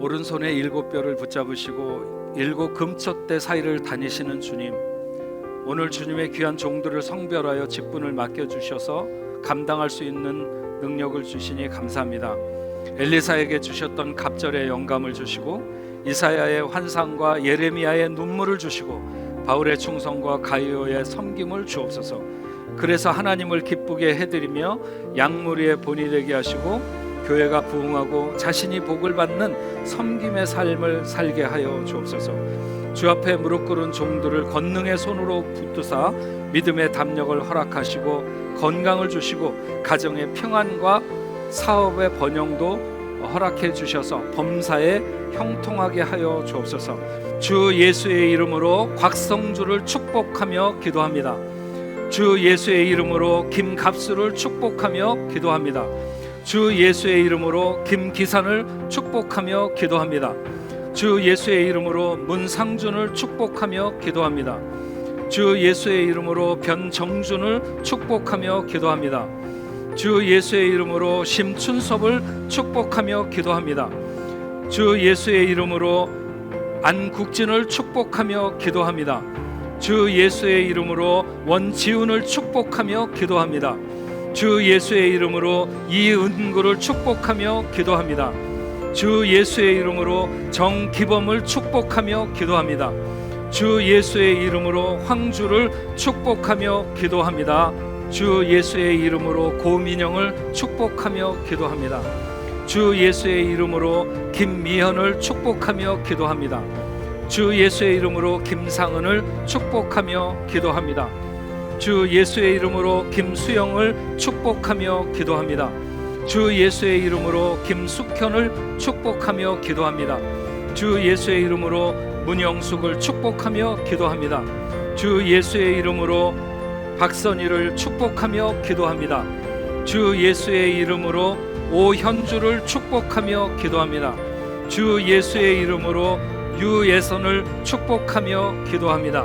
오른손에 일곱 뼈를 붙잡으시고 일곱 금첫대 사이를 다니시는 주님 오늘 주님의 귀한 종들을 성별하여 직분을 맡겨 주셔서 감당할 수 있는 능력을 주시니 감사합니다. 엘리사에게 주셨던 갑절의 영감을 주시고 이사야의 환상과 예레미야의 눈물을 주시고 바울의 충성과 가이오의 섬김을 주옵소서. 그래서 하나님을 기쁘게 해드리며 양무리의 본이 되게 하시고 교회가 부흥하고 자신이 복을 받는 섬김의 삶을 살게 하여 주옵소서. 주 앞에 무릎 꿇은 종들을 권능의 손으로 붙드사 믿음의 담력을 허락하시고 건강을 주시고 가정의 평안과 사업의 번영도 허락해 주셔서 범사에 형통하게 하여 주옵소서. 주 예수의 이름으로 곽성주를 축복하며 기도합니다. 주 예수의 이름으로 김갑수를 축복하며 기도합니다. 주 예수의 이름으로 김기산을 축복하며 기도합니다. 주 예수의 이름으로 문상준을 축복하며 기도합니다. 주 예수의 이름으로 변정준을 축복하며 기도합니다. 주 예수의 이름으로 심춘섭을 축복하며 기도합니다. 주 예수의 이름으로 안국진을 축복하며 기도합니다. 주 예수의 이름으로 원지훈을 축복하며 기도합니다. 주 예수의 이름으로 이 은구를 축복하며 기도합니다. 주 예수의 이름으로 정기범을 축복하며 기도합니다. 주 예수의 이름으로 황주를 축복하며 기도합니다. 주 예수의 이름으로 고민영을 축복하며 기도합니다. 주 예수의 이름으로 김미현을 축복하며 기도합니다. 주 예수의 이름으로 김상은을 축복하며 기도합니다. 주 예수의 이름으로 김수영을 축복하며 기도합니다. 주 예수의 이름으로 김숙현을 축복하며 기도합니다. 주 예수의 이름으로 문영숙을 축복하며 기도합니다. 주 예수의 이름으로 박선희를 축복하며 기도합니다. 주 예수의 이름으로 오현주를 축복하며 기도합니다. 주 예수의 이름으로 유예선을 축복하며 기도합니다.